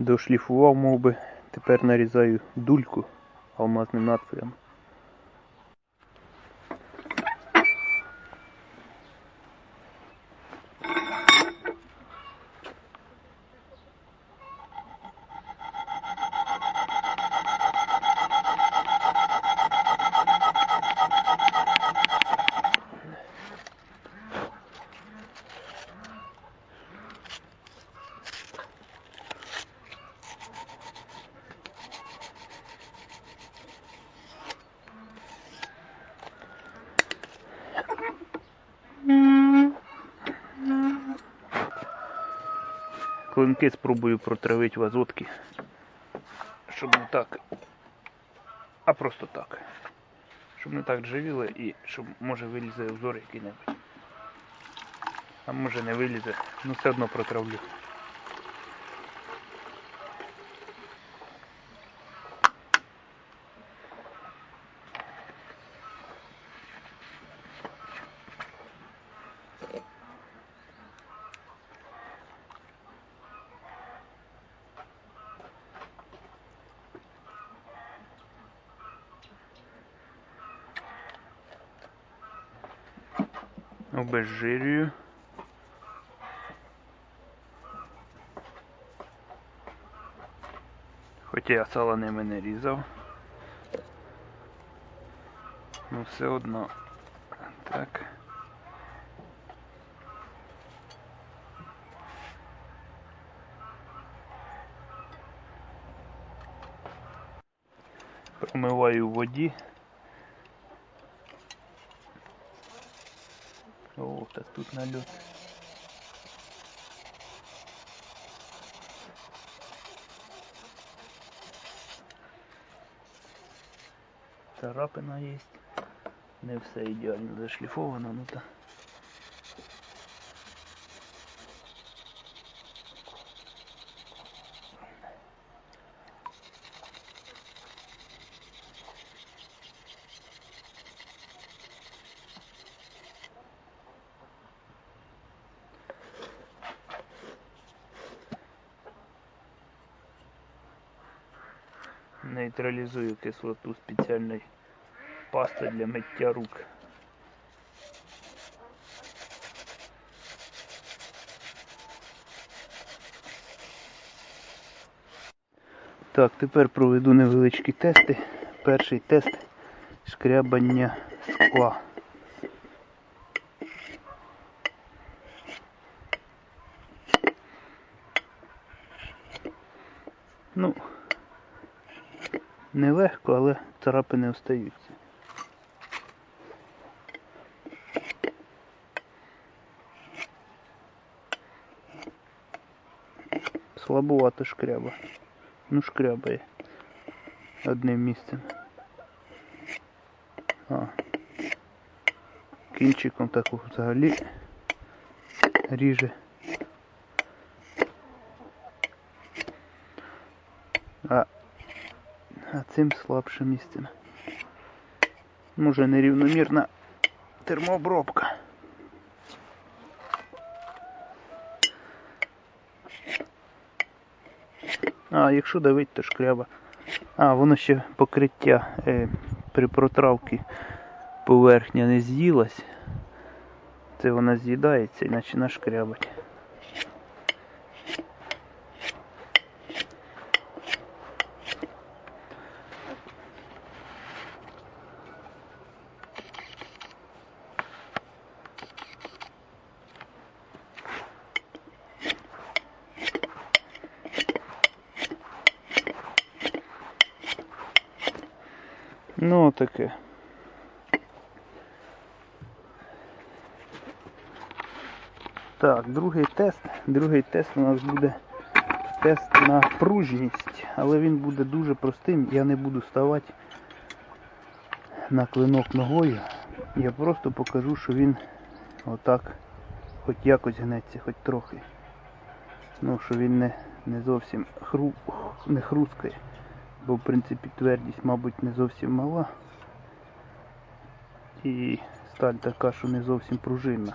дошліфував мов би, тепер нарізаю дульку алмазним надпилем. Клинки спробую протравити в азотки. Щоб не так. А просто так. Щоб не так джавіли і щоб може вилізе узор який-небудь. А може не вилізе, ну все одно протравлю. Обезжирюю. Хоча я сало ними не різав. Ну все одно. Так. Промиваю в воді. Так тут нальот. Царапина є. Не все ідеально зашліфовано, ну та. Нейтралізую кислоту спеціальної пасти для миття рук. Так, тепер проведу невеличкі тести. Перший тест шкрябання скла. Ну, нелегко, але царапини остаються. Слабовато шкряба. Ну шкрябає одним місцем. А. Кінчиком так взагалі ріже. А цим слабшим місцем. Може нерівномірна термообробка. А, якщо давить, то шкряба. А, воно ще покриття е, при протравці поверхня не з'їлась. Це вона з'їдається і починає шкрябати. Ну таке. Так, другий тест. Другий тест у нас буде тест на пружність, але він буде дуже простим. Я не буду ставати на клинок ногою. Я просто покажу, що він отак хоч якось гнеться, хоч трохи. Ну, що він не, не зовсім хру, не хрускає бо в принципі твердість, мабуть, не зовсім мала. І сталь така, що не зовсім пружинна.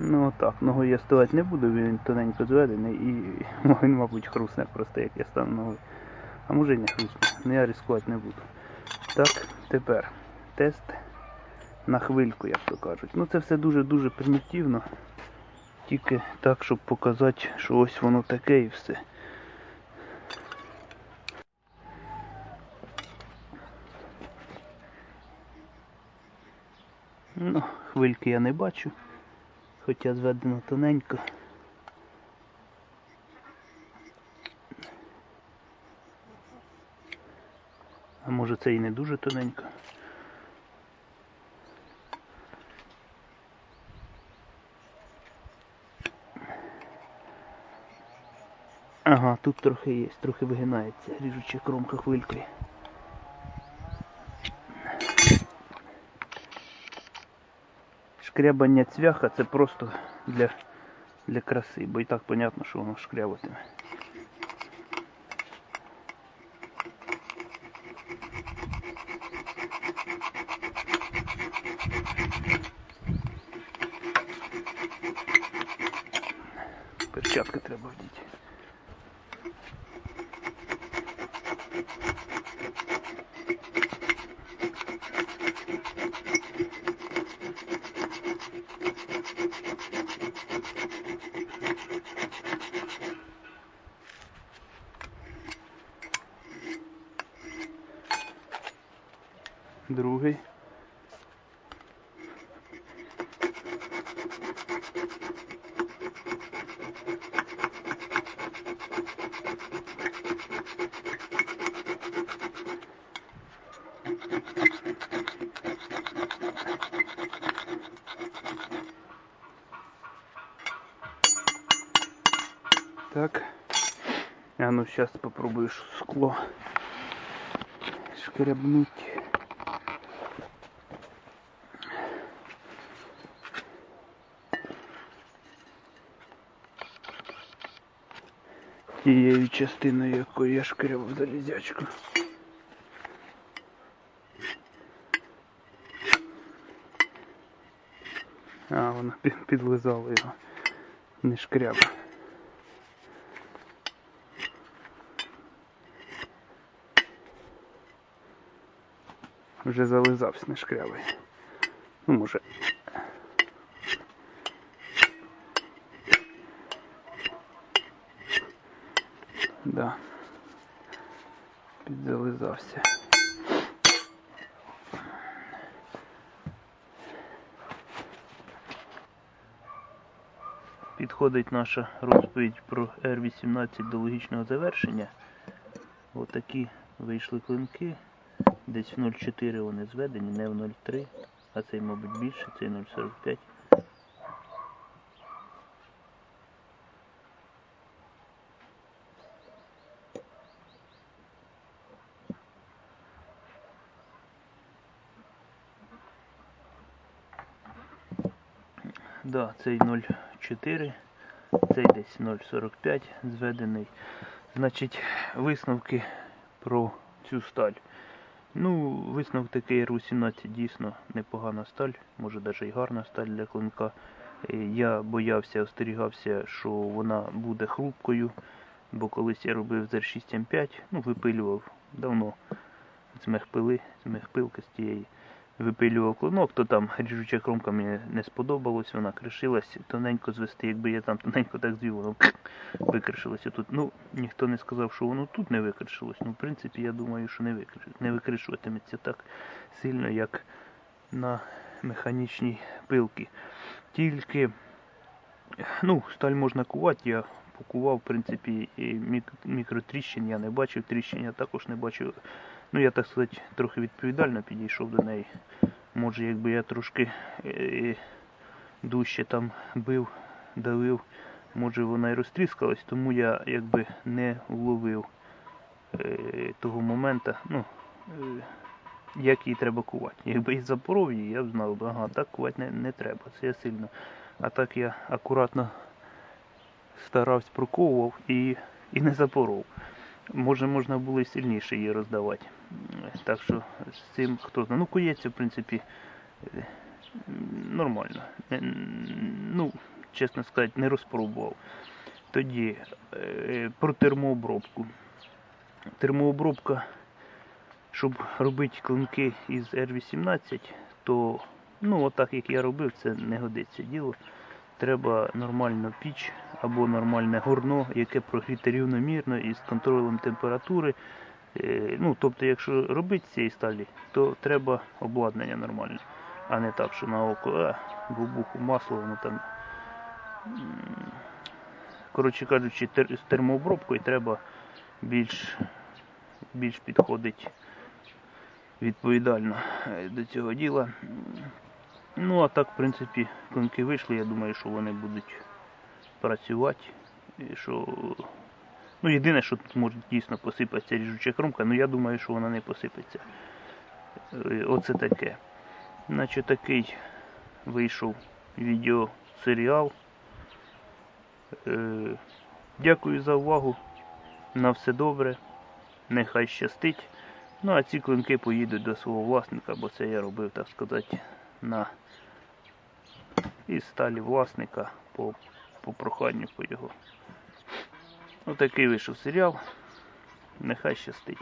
Ну так, ногу я ставати не буду, він тоненько зведений і він, мабуть, хрусне просто, як я стану ногою. А може й не хрусне, але я ризикувати не буду. Так, тепер тест на хвильку, як то кажуть. Ну це все дуже-дуже примітивно. Тільки так, щоб показати, що ось воно таке і все. Ну, хвильки я не бачу, хоча зведено тоненько. А може це і не дуже тоненько. Ага, тут трохи є, трохи вигинається, ріжуча кромка хвилькою. Шкрябання цвяха це просто для, для краси, бо і так понятно, що воно шкрябатиме. Перчатки треба вдіти. Другий. Так. А ну сейчас попробую скло шкрябнуть. Тією частиною, якою я шкрябав залізячку. А, вона пі- підлизала його. Не шкряба. Вже зализався, не шкрябий. Ну, може. Да. Підзализався. Підходить наша розповідь про R18 до логічного завершення. Отакі вийшли клинки. Десь в 0,4 вони зведені, не в 0,3, а цей, мабуть, більше, цей 0,45. Да, цей 0,4, цей десь 0,45 зведений. Значить, висновки про цю сталь. Ну, висновок такий РУ-17 дійсно непогана сталь, може навіть і гарна сталь для клинка. Е, Я боявся, остерігався, що вона буде хрупкою, бо колись я робив з R6M5, ну, випилював давно з мехпили, з мехпилки з тієї. Випилював клинок, то там ріжуча кромка мені не сподобалась, вона кришилась, тоненько звести, якби я там тоненько так звів, воно викришилося тут. Ну, ніхто не сказав, що воно тут не викришилось. Ну, в принципі, я думаю, що не, викриш... не викришуватиметься так сильно, як на механічній пилці. Тільки, ну, сталь можна кувати, я покував, в принципі, і мікротріщин я не бачив, тріщин я також не бачив. Ну, я так сказати, трохи відповідально підійшов до неї. Може, якби я трошки е, дужче там бив, давив, може вона і розтріскалась, тому я якби не вловив е, того моменту, ну, е, як її треба кувати. Якби і запоров її, я б знав, ага, так кувати не, не треба, це я сильно. А так я акуратно старався проковував і, і не запоров. Може, можна було і сильніше її роздавати. Так що з цим хто знає. Ну, кується, в принципі, е, нормально. Ну, чесно сказати, не розпробував. Тоді е, про термообробку. Термообробка, щоб робити клинки із R18, то ну, отак як я робив, це не годиться діло. Треба нормальну піч або нормальне горно, яке прогріте рівномірно і з контролем температури. Е, Ну, тобто, якщо робити з цієї сталі, то треба обладнання нормальне, а не так, що на око а, бубуху масло, воно там. Коротше кажучи, тер- з термообробкою треба більш, більш підходить відповідально е, до цього діла. Ну, а так, в принципі, клинки вийшли, я думаю, що вони будуть працювати. І що... Ну, єдине, що тут може дійсно посипатися ріжуча кромка, ну я думаю, що вона не посипеться. Е, Оце таке. Значить, такий вийшов відеосеріал. Е, Дякую за увагу. На все добре. Нехай щастить. Ну, а ці клинки поїдуть до свого власника, бо це я робив, так сказати, на із сталі власника по, по проханню по його. Отакий вийшов серіал. Нехай щастить.